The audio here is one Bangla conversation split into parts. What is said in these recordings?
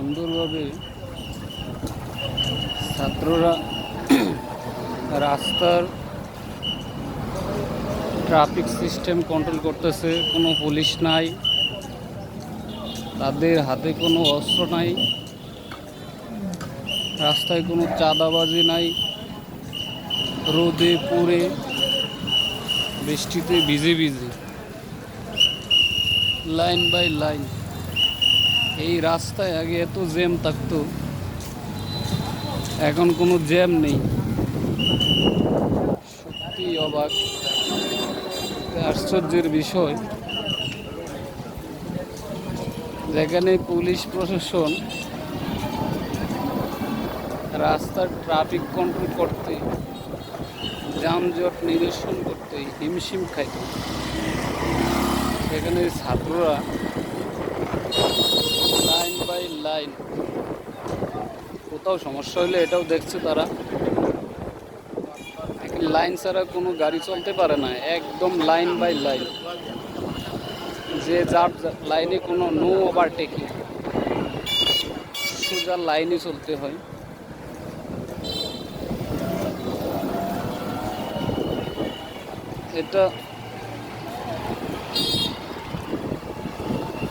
সুন্দরভাবে ছাত্ররা রাস্তার ট্রাফিক সিস্টেম কন্ট্রোল করতেছে, কোনো পুলিশ নাই, তাদের হাতে কোনো অস্ত্র নাই, রাস্তায় কোনো চাঁদাবাজি নাই, রোদে পুড়ে বৃষ্টিতে ভিজে ভিজে, লাইন বাই লাইন। এই রাস্তায় আগে এত জ্যাম থাকতো। এখন কোনো জ্যাম নেই। সত্যি অবাক। আশ্চর্যের বিষয়। যেখানে পুলিশ প্রশাসন রাস্তার ট্রাফিক কন্ট্রোল করতে, যানজট নিরসন করতে হিমশিম খাইত। সেখানে ছাত্ররা লাইন কোথাও সমস্যা হলে এটাও দেখছে তারা। লাইন ছাড়া কোনো গাড়ি চলতে পারে না, একদম লাইন বাই লাইন যে যার লাইনে কোনো নো ওভারটেকিং সোজা লাইনে চলতে হয়। এটা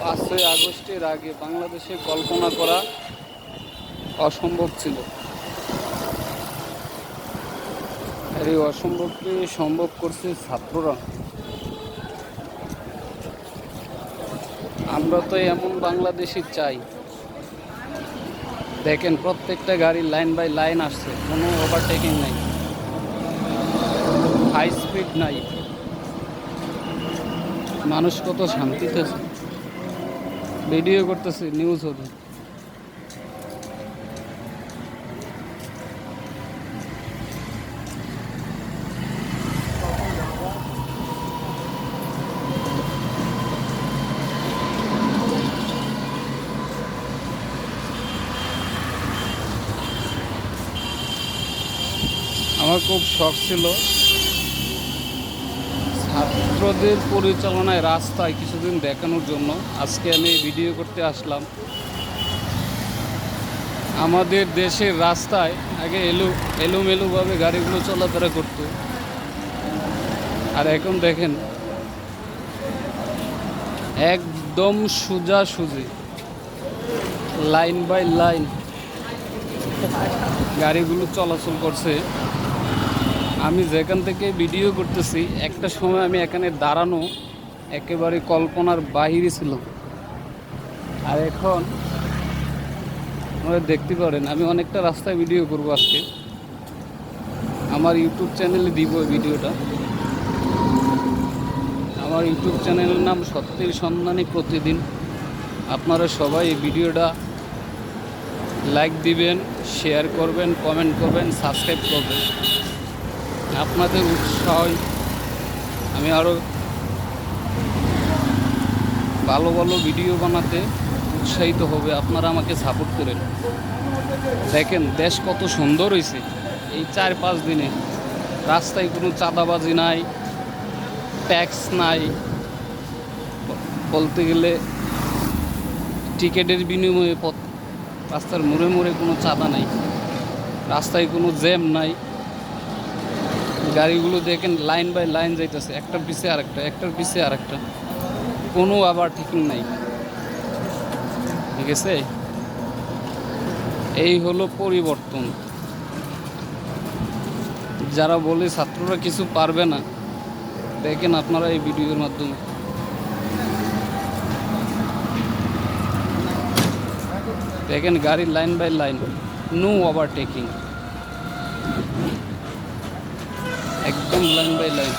পাঁচই আগস্টের আগে বাংলাদেশে কল্পনা করা অসম্ভব ছিল। আর এই অসম্ভবকে সম্ভব করছে ছাত্ররা। আমরা তো এমন বাংলাদেশি চাই। দেখেন প্রত্যেকটা গাড়ি লাইন বাই লাইন আসছে, কোনো ওভারটেকিং নাই। হাই স্পিড নাই। মানুষ কত শান্তিতে আছে। ভিডিও করতেছি নিউজ হবে আমার খুব শখ ছিল ছাত্রদের পরিচালনায় রাস্তায় কিছুদিন দেখানোর জন্য আজকে আমি ভিডিও করতে আসলাম। আমাদের দেশের রাস্তায় আগে এলো, এলোমেলোভাবে গাড়িগুলো চলাফেরা করতো। আর এখন দেখেন, একদম সোজা সুজি লাইন বাই লাইন গাড়িগুলো চলাচল করছে। আমি যেখান থেকে ভিডিও করতেছি, একটা সময় আমি এখানে দাঁড়ানো একেবারে কল্পনার বাহিরে ছিল। আর এখন দেখতে পারেন, আমি অনেকটা রাস্তায় ভিডিও করব আজকে। আমার ইউটিউব চ্যানেলে দিব ভিডিওটা আমার ইউটিউব চ্যানেলের নাম সত্যের সন্ধানী প্রতিদিন। আপনারা সবাই এই ভিডিওটা লাইক দিবেন শেয়ার করবেন কমেন্ট করবেন সাবস্ক্রাইব করবেন। আপনাদের উৎসাহ আমি আরও ভালো ভালো ভিডিও বানাতে উৎসাহিত হবে। আপনারা আমাকে সাপোর্ট করেন। দেখেন, দেশ কত সুন্দর হয়েছে এই চার পাঁচ দিনে। রাস্তায় কোনো চাঁদাবাজি নাই ট্যাক্স নাই। বলতে গেলে টিকিটের বিনিময়ে পথ, রাস্তার মোড়ে মোড়ে কোনো চাঁদা নাই। রাস্তায় কোনো জ্যাম নাই। গাড়িগুলো দেখেন, লাইন বাই লাইন যাইতেছে। একটার পিছে আরেকটা, একটার পিছে আরেকটা। কোনো আবার ঠিক নাই। ঠিক আছে? এই হলো পরিবর্তন। যারা বলে ছাত্ররা কিছু পারবে না, দেখেন আপনারা এই ভিডিওর মাধ্যমে। দেখেন গাড়ি line by line no overtaking line by line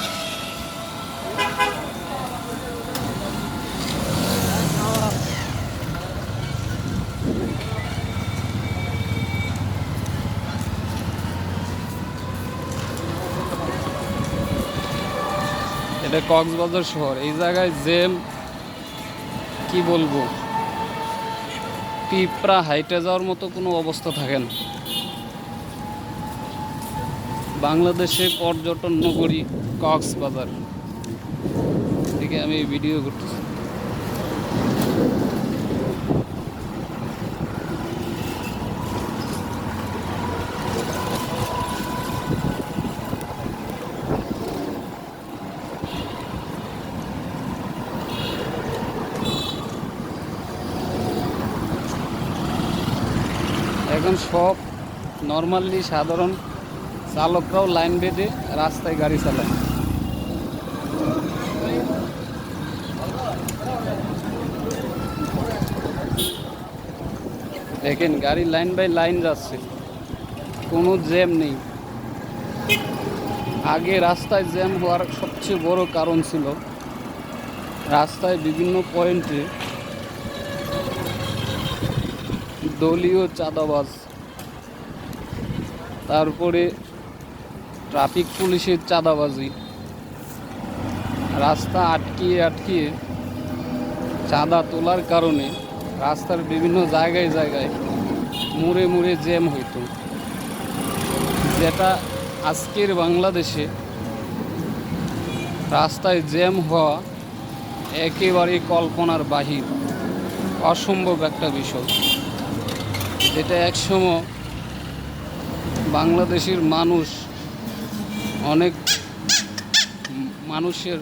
এটা কক্সবাজার শহর। এই জায়গায় জ্যাম কি বলব, পিঁপড়া হাইটে যাওয়ার মতো কোনো অবস্থা থাকে না। বাংলাদেশে পর্যটন নগরী কক্সবাজার। থেকে আমি ভিডিও করতেছি। এখন সব নর্মালি সাধারণ চালকরাও লাইন বেঁধে রাস্তায় গাড়ি চালায়। দেখেন, গাড়ি লাইন বাই লাইন যাচ্ছে। কোনো জ্যাম নেই। আগে রাস্তায় জ্যাম হওয়ার সবচেয়ে বড় কারণ ছিল রাস্তায় বিভিন্ন পয়েন্টে দলীয় চাঁদাবাজ, তারপরে ট্রাফিক পুলিশের চাঁদাবাজি। রাস্তা আটকিয়ে আটকিয়ে চাঁদা তোলার কারণে রাস্তার বিভিন্ন জায়গায় জায়গায় মুড়ে মুড়ে জ্যাম হইতো। যেটা আজকের বাংলাদেশে রাস্তায় জ্যাম হওয়া একেবারে কল্পনার বাহির, অসম্ভব একটা বিষয়। যেটা একসময় বাংলাদেশের মানুষ অনেক মানুষের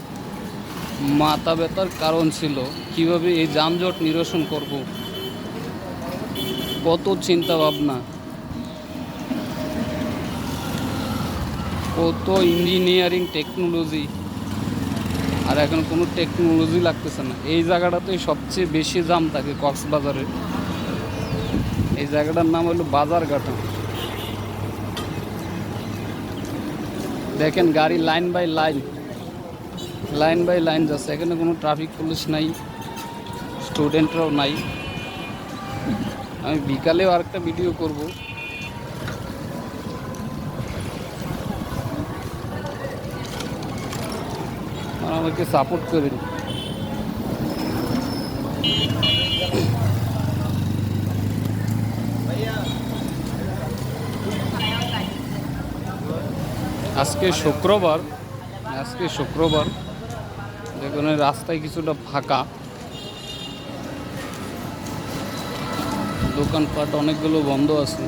মাথা ব্যথার কারণ ছিল কীভাবে এই যানজট নিরসন করব। কত চিন্তা ভাবনা কত ইঞ্জিনিয়ারিং টেকনোলজি। আর এখন কোনো টেকনোলজি লাগতেছে না। এই জায়গাটাতেই সবচেয়ে বেশি জাম থাকে কক্সবাজারে। এই জায়গাটার নাম হলো বাজারঘাটা। দেখেন গাড়ি line by line. Line by line যাচ্ছে। এখানে কোনো ট্রাফিক পুলিশ নাই স্টুডেন্টরাও নাই। আমি বিকালেও আরেকটা ভিডিও করব। আমাকে সাপোর্ট করেন। আজকে শুক্রবার আজকে শুক্রবার দেখুন রাস্তায় কিছুটা ফাঁকা। দোকানপাট অনেকগুলো বন্ধ আছে।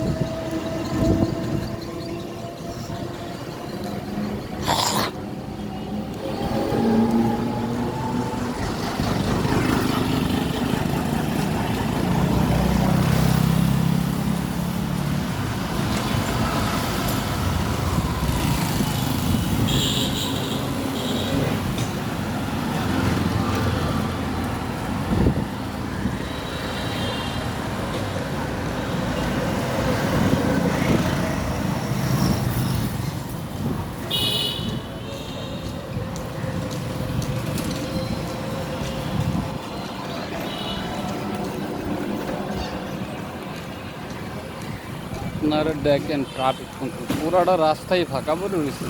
আপনারা দেখেন ট্রাফিক পুরাটা রাস্তায় ফাঁকা পড়ে রয়েছে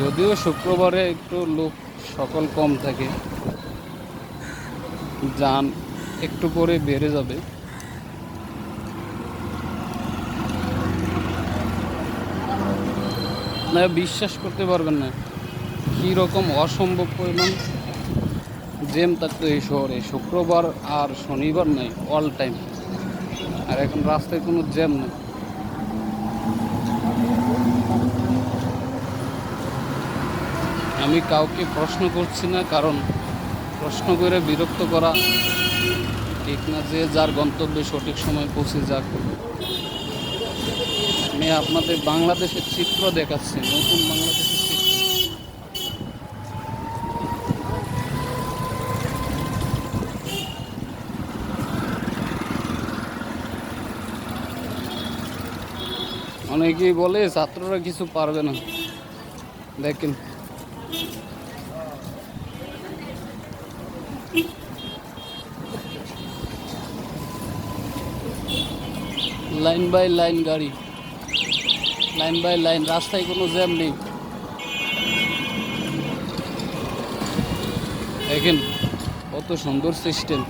যদিও শুক্রবারে একটু লোক সকল কম থাকে, যান একটু পরে বেড়ে যাবে। না, বিশ্বাস করতে পারবেন না কী রকম অসম্ভব পরিমাণ জেম থাকতো এই শহরে। শুক্রবার আর শনিবার নাই অল টাইম আর এখন রাস্তায় কোনো জ্যাম নেই। আমি কাউকে প্রশ্ন করছি না, কারণ প্রশ্ন করে বিরক্ত করা ঠিক না যে যার গন্তব্যে সঠিক সময় পৌঁছে যাক। আমি আপনাদের বাংলাদেশের চিত্র দেখাচ্ছি, নতুন বাংলাদেশের অনেকেই বলে ছাত্ররা কিছু পারবে না। দেখেন। লাইন বাই লাইন গাড়ি। লাইন বাই লাইন, রাস্তায় কোনো জ্যাম নেই। দেখেন, কত সুন্দর সিস্টেম।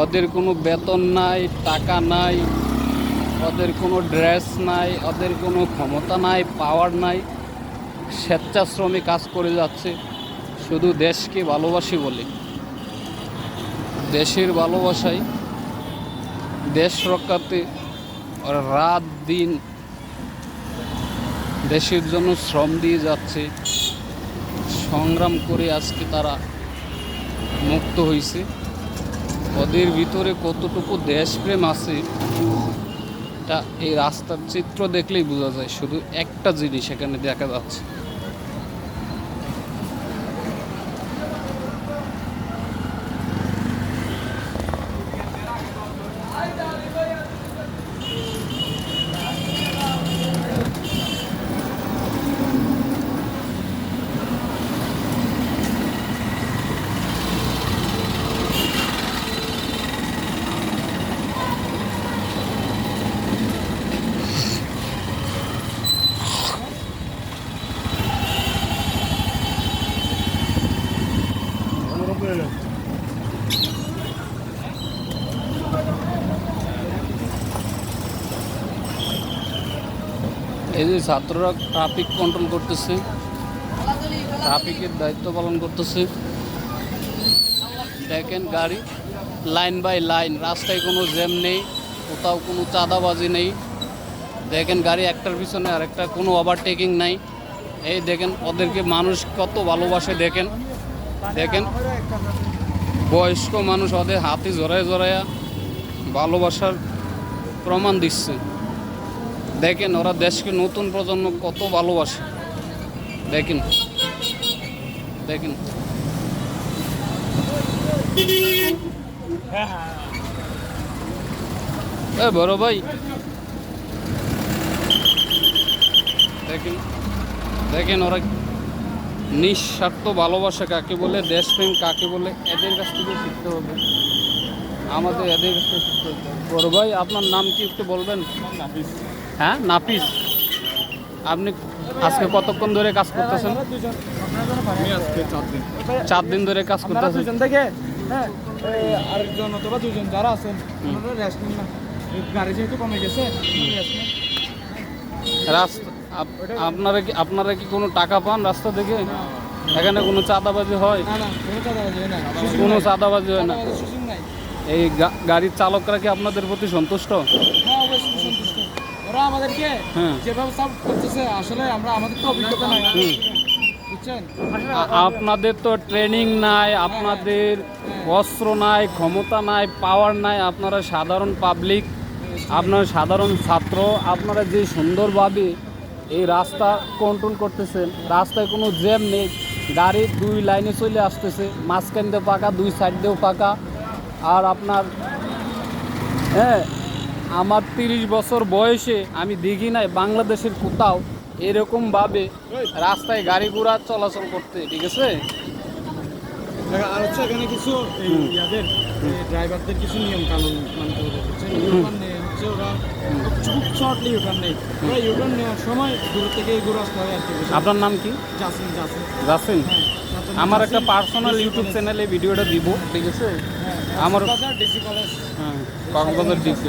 ওদের কোনো বেতন নাই, টাকা নাই, ওদের কোনো ড্রেস নাই, ওদের কোনো ক্ষমতা নাই পাওয়ার নাই। স্বেচ্ছাশ্রমে কাজ করে যাচ্ছে। শুধু দেশকে ভালোবাসি বলে। দেশের ভালোবাসায় দেশ রক্ষাতে রাত দিন দেশের জন্য শ্রম দিয়ে যাচ্ছে। সংগ্রাম করে আজকে তারা মুক্ত হয়েছে ওদের ভিতরে কতটুকু দেশপ্রেম আছে এই রাস্তার চিত্র দেখলেই বোঝা যায়। শুধু একটা জিনিস এখানে দেখা যাচ্ছে। এই যে ছাত্ররা ট্রাফিক কন্ট্রোল করতেছে ট্রাফিকের দায়িত্ব পালন করতেছে। দেখেন গাড়ি লাইন বাই লাইন রাস্তায় কোনো জ্যাম নেই, কোথাও কোনো চাঁদাবাজি নেই। দেখেন গাড়ি একটার পিছনে আরেকটা, কোনো ওভারটেকিং নাই। এই দেখেন ওদেরকে মানুষ কত ভালোবাসে, দেখেন। দেখেন, বয়স্ক মানুষ ওদের হাতে জড়ায় জড়াইয়া ভালোবাসার প্রমাণ দিচ্ছে। দেখেন, ওরা দেশকে নতুন প্রজন্ম কত ভালোবাসে। দেখেন দেখেন। বড় ভাই। দেখেন দেখেন, ওরা নিঃস্বার্থ ভালোবাসা কাকে বলে, দেশপ্রেম কাকে বলে, এদের কাছ থেকে শিখতে হবে। আমাদের এদের কাছ থেকে শিখতে হবে। বড় ভাই, আপনার নাম কি একটু বলবেন? হ্যাঁ নাপিস আপনি আজকে কতক্ষণ ধরে কাজ করতেছেন? চার দিন ধরে কাজ করতেছেন। হ্যাঁ আরেকজন অথবা দুজন যারা আছেন রেস্ট নিন না। গাড়ি যেহেতু কমে গেছে রাস্তা আপনারা কি আপনারা কি কোনো টাকা পান রাস্তা থেকে? এখানে কোনো চাঁদাবাজি হয়? কোনো চাঁদাবাজি হয় না। এই গাড়ির চালকরা কি আপনাদের প্রতি সন্তুষ্ট? হ্যাঁ সন্তুষ্ট ওরা আমাদেরকে হ্যাঁ। যেভাবে সাপোর্ট করতেছে আসলে আমরা আমাদের তো অভিজ্ঞতা নাই আপনাদের তো ট্রেনিং নাই আপনাদের অস্ত্র নাই ক্ষমতা নাই পাওয়ার নাই আপনারা সাধারণ পাবলিক আপনারা সাধারণ ছাত্র আপনারা যে সুন্দরভাবে এই রাস্তা কন্ট্রোল করতেছেন রাস্তায় কোনো জ্যাম নেই গাড়ি দুই লাইনে চলে আসতেছে মাঝখান দিয়ে পাকা দুই সাইড দিয়েও পাকা আর আপনার হ্যাঁ আমার তিরিশ বছর বয়সে আমি দেখি নাই বাংলাদেশের কোথাও এরকমভাবে রাস্তায় গাড়ি ঘোড়া চলাচল করতে ঠিক আছে? আর হচ্ছে এখানে কিছু ইয়াদের ড্রাইভারদের কিছু নিয়ম কানুন মানতে হবে ইউটার্ন নেই হচ্ছে ওরা খুব শর্টলি ইউটার্ন নেই ওরা ইউটার্ন নেওয়ার সময় দূর থেকে ঘুরে আসতে হয় আর কি আপনার নাম কি? জাসিন জাসিন। হ্যাঁ জাসিন, আমার একটা পার্সোনাল ইউটিউব চ্যানেলে ভিডিওটা দিব ঠিক আছে? হ্যাঁ, আমার- ডিসি কলেজ হ্যাঁ কক্সবাজার ডিসি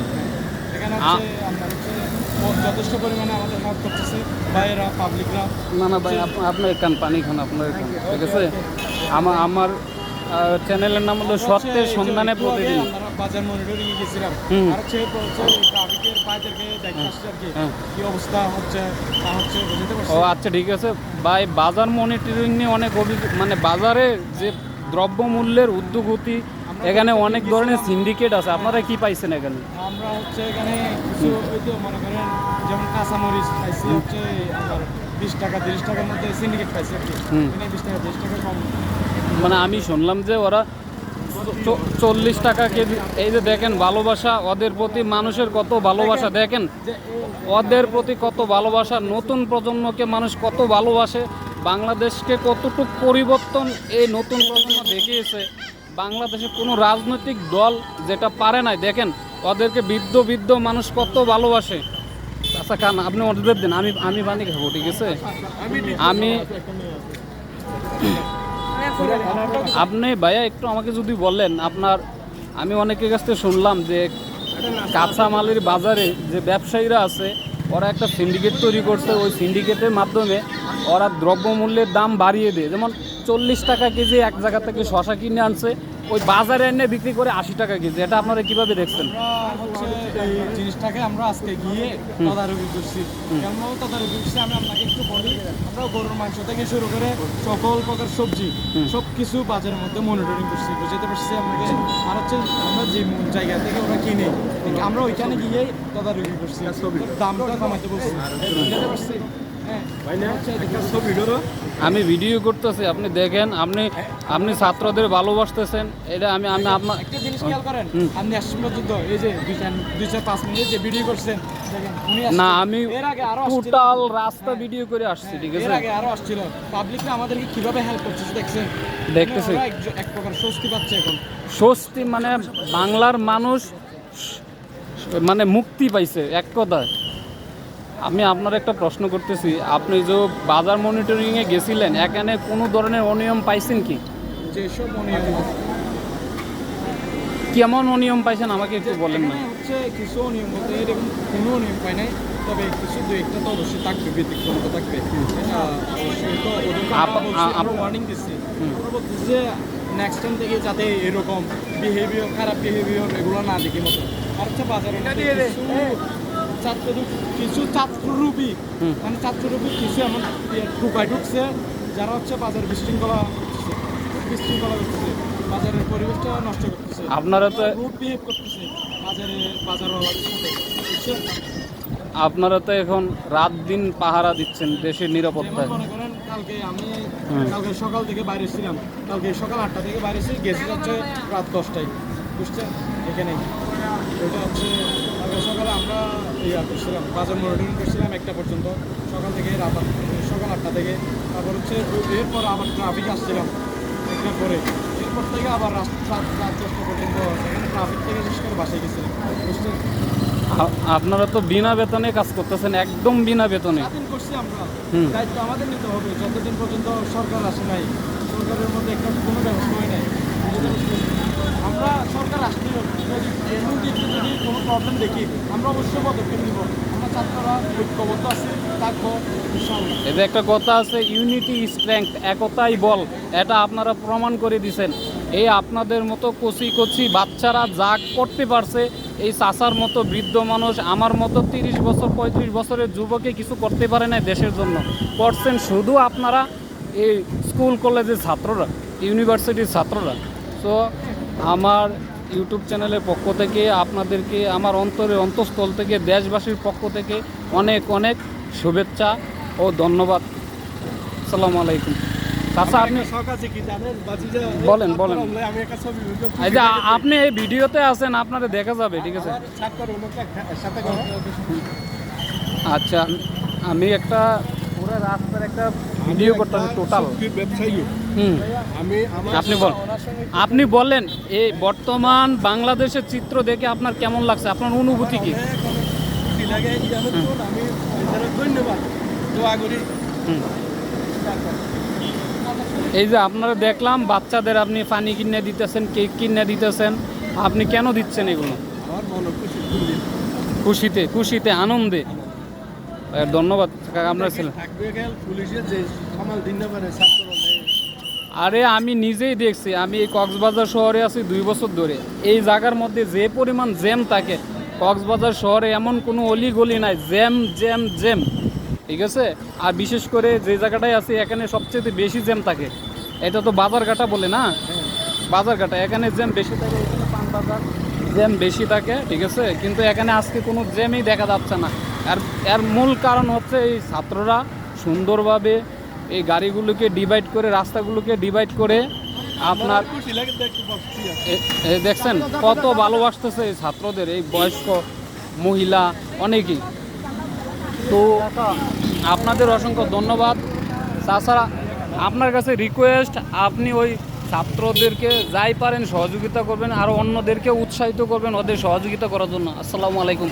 যথেষ্ট পরিমাণে আমাদের হেল্প করতেছে। বাইরেরা পাবলিকরা না না ভাই আপনার এখান পানি খান আপনার ঠিক আছে? আমার আমার চ্যানেলের নাম হলো সত্যের সন্ধানে প্রতিদিন। বাজার মনিটরিং এ গেছিলাম আর হচ্ছে হচ্ছে ট্রাফিকের বাইদেরকে দেখতে আসছে আর কি। হ্যাঁ। কি অবস্থা হচ্ছে তা হচ্ছে বুঝতে ও আচ্ছা ঠিক আছে। ভাই বাজার মনিটরিং নিয়ে অনেক অভিযোগ মানে বাজারে যে দ্রব্যমূল্যের উদ্যোগতি এখানে অনেক ধরনের সিন্ডিকেট আছে। আপনারা কি পাইছেন এখানে? আমরা হচ্ছে এখানে কিছু মনে করেন যেমন কাঁচামরিচ পাইছি হচ্ছে বিশ টাকা তিরিশ টাকার মধ্যে সিন্ডিকেট পাইছি বিশ টাকা তিরিশ টাকা কম। মানে আমি শুনলাম যে ওরা চল্লিশ টাকা কেজি এই যে দেখেন ভালোবাসা ওদের প্রতি মানুষের কত ভালোবাসা দেখেন ওদের প্রতি কত ভালোবাসা নতুন প্রজন্মকে মানুষ কত ভালোবাসে বাংলাদেশকে কতটুকু পরিবর্তন এই নতুন প্রজন্ম দেখিয়েছে। বাংলাদেশে কোনো রাজনৈতিক দল যেটা পারে নাই, দেখেন, ওদেরকে বৃদ্ধ বৃদ্ধ মানুষ কত ভালোবাসে। আচ্ছা খান আপনি অর্ডার দিন, আমি আমি পানি খাব, ঠিক আছে? আমি আপনি ভাইয়া একটু আমাকে যদি বলেন, আপনার, আমি অনেকের কাছ থেকে শুনলাম যে কাঁচামালের বাজারে যে ব্যবসায়ীরা আছে, ওরা একটা সিন্ডিকেট তৈরি করছে, ওই সিন্ডিকেটের মাধ্যমে ওরা দ্রব্যমূল্যের দাম বাড়িয়ে দেয়। যেমন চল্লিশ টাকা কেজি এক জায়গা থেকে শশা কিনে আনছে। ওই বাজারে এনে বিক্রি করে আশি টাকা কেজি। এটা আপনারা কীভাবে দেখছেন? হচ্ছে এই জিনিসটাকে আমরা আজকে গিয়ে তদারকি করছি। কেমন তদারকি করছি? আমি আপনাকে একটু বলি আমরা গরুর মাংস থেকে শুরু করে সকল প্রকার সবজি সব কিছু বাজারের মধ্যে মনিটরিং করছি। বুঝতে পারছি আপনাকে? আর হচ্ছে আমরা যে জায়গা থেকে ওরা কিনে আমরা ওইখানে গিয়ে তদারকি করছি। দামটা কমাতে বলছি। বুঝতে পারছি? হ্যাঁ আমি ভিডিও করতেছি আপনি দেখেন আপনি আপনি ছাত্রদের ভালোবাসতেছেন এটা আমি আমি আপনার একটা জিনিস খেয়াল করেন আপনি আসছেন পর্যন্ত এই যে দুই চার পাঁচ মিনিট যে ভিডিও করছেন। না আমি এর আগে আরও টোটাল রাস্তা ভিডিও করে আসছি ঠিক এর আছে আগে আরও আসছিল। পাবলিকরা আমাদেরকে কীভাবে হেল্প করছে দেখছেন? দেখতেছি। মানে এক- এক প্রকার স্বস্তি পাচ্ছে এখন। স্বস্তি মানে বাংলার মানুষ মানে মুক্তি পাইছে এক কথায়। আমি আপনার একটা প্রশ্ন করতেছি আপনি যে বাজার মনিটরিংয়ে গেছিলেন এখানে কোনো ধরনের অনিয়ম পাইছেন কি? যেসব অনিয়ম কেমন অনিয়ম পাইছেন আমাকে একটু বলেন না। হচ্ছে কিছু অনিয়ম বলতে এরকম কোনো অনিয়ম পাই নাই তবে কিছু দু একটা তো অবশ্যই থাকবে ব্যতিক্রম তো থাকবে অবশ্যই তো আমরা ওয়ার্নিং দিচ্ছি যে নেক্সট টাইম থেকে যাতে এরকম বিহেভিয়ার খারাপ বিহেভিয়ার এগুলো না দেখি মতো। আর হচ্ছে বাজারে কিছু ছাত্র কিছু হুম। মানে ছাত্ররূপী কিছু এমন ইয়ে ঢুকায় ঢুকছে যারা হচ্ছে বাজার বিশৃঙ্খলা বিশৃঙ্খলা করতেছে। বাজারের পরিবেশটা নষ্ট করতেছে। আপনারা তো রুট বিহেভ করতেছে। বাজারে বাজারওয়ালাদের সাথে। আপনারা তো এখন রাত দিন পাহারা দিচ্ছেন দেশের যেমন নিরাপত্তায় মনে করেন কালকে আমি কালকে সকাল থেকে বাইরে ছিলাম। কালকে সকাল আটটা থেকে বাইরে ছি গেছি হচ্ছে রাত দশটায়। বুঝছেন? এখানে ওইটা হচ্ছে কালকে সকালে আমরা ইয়া করছিলাম বাজার মনিটরিং করছিলাম একটা পর্যন্ত। সকাল থেকে রাত সকাল আটটা থেকে। তারপর হচ্ছে এরপর আবার ট্রাফিক আসছিলাম একটার পরে। এরপর থেকে আবার রাত রাত রাত দশটা পর্যন্ত ট্রাফিক থেকে শেষ করে বাসায় গেছিলাম। বুঝছেন? আপনারা তো বিনা বেতনে কাজ করতেছেন একদম বিনা বেতনে। করছি আমরা। দায়িত্ব আমাদের নিতে হবে। যতদিন পর্যন্ত সরকার আসে নাই সরকারের মধ্যে একটা কোনো ব্যবস্থা হয় নাই। আমরা সরকার আসলে যদি যদি কোনো প্রবলেম দেখি, আমরা অবশ্যই পদক্ষেপ নিব। আমরা ছাত্ররা ঐক্যবদ্ধ আছি ইনশাআল্লাহ। এতে একটা কথা আছে ইউনিটি স্ট্রেংথ একতাই বল, এটা আপনারা প্রমাণ করে দিছেন। এই আপনাদের মতো কচি কচি বাচ্চারা যা করতে পারছে, এই চাষার মতো বৃদ্ধ মানুষ, আমার মতো তিরিশ বছর, পঁয়ত্রিশ বছরের যুবকে কিছু করতে পারে না দেশের জন্য। করছেন শুধু আপনারা, এই স্কুল, কলেজের ছাত্ররা, ইউনিভার্সিটির ছাত্ররা। তো আমার ইউটিউব চ্যানেলের পক্ষ থেকে আপনাদেরকে আমার অন্তরের অন্তঃস্থল থেকে দেশবাসীর পক্ষ থেকে অনেক অনেক শুভেচ্ছা ও ধন্যবাদ। আসসালামু আলাইকুম। চাচা আপনি জানেন? বলেন, বলেন। এই আপনি এই ভিডিওতে আছেন আপনারা দেখা যাবে ঠিক আছে? আচ্ছা আমি একটা পুরো রাস্তার একটা ভিডিও করতেছি টোটাল হুম। আমি আপনি বল। আপনি বলেন এই বর্তমান বাংলাদেশের চিত্র দেখে আপনার কেমন লাগছে? আপনার অনুভূতি কি? এই ধন্যবাদ। দোয়া করি। যে আপনারা দেখলাম বাচ্চাদের আপনি পানি কিনে দিতেছেন কেক কিনে দিতেছেন। আপনি কেন দিচ্ছেন এগুলো? খুশিতে খুশিতে আনন্দে। ধন্যবাদ। কাকা, আপনার ছেলে আরে আমি নিজেই দেখছি আমি এই কক্সবাজার শহরে আছি দুই বছর ধরে। এই জায়গার মধ্যে যে পরিমাণ জ্যাম থাকে কক্সবাজার শহরে এমন কোনো অলি গলি নাই জ্যাম জ্যাম জ্যাম ঠিক আছে? আর বিশেষ করে যে জায়গাটায় আছি এখানে সবচেয়ে বেশি জ্যাম থাকে। এটা তো বাজারঘাটা বলে না? বাজারঘাটা এখানে জ্যাম বেশি থাকে এখানে পান বাজার জ্যাম বেশি থাকে ঠিক আছে? কিন্তু এখানে আজকে কোনো জ্যামই দেখা যাচ্ছে না। আর এর মূল কারণ হচ্ছে এই ছাত্ররা সুন্দরভাবে এই গাড়িগুলোকে ডিভাইড করে, রাস্তাগুলোকে ডিভাইড করে আপনার দেখছেন কত ভালোবাসতেছে এই ছাত্রদের, এই বয়স্ক মহিলা অনেকেই। তো আপনাদের অসংখ্য ধন্যবাদ। তাছাড়া আপনার কাছে রিকোয়েস্ট আপনি ওই ছাত্রদেরকে যাই পারেন সহযোগিতা করবেন, আর অন্যদেরকে উৎসাহিত করবেন ওদের সহযোগিতা করার জন্য। আসসালামু আলাইকুম।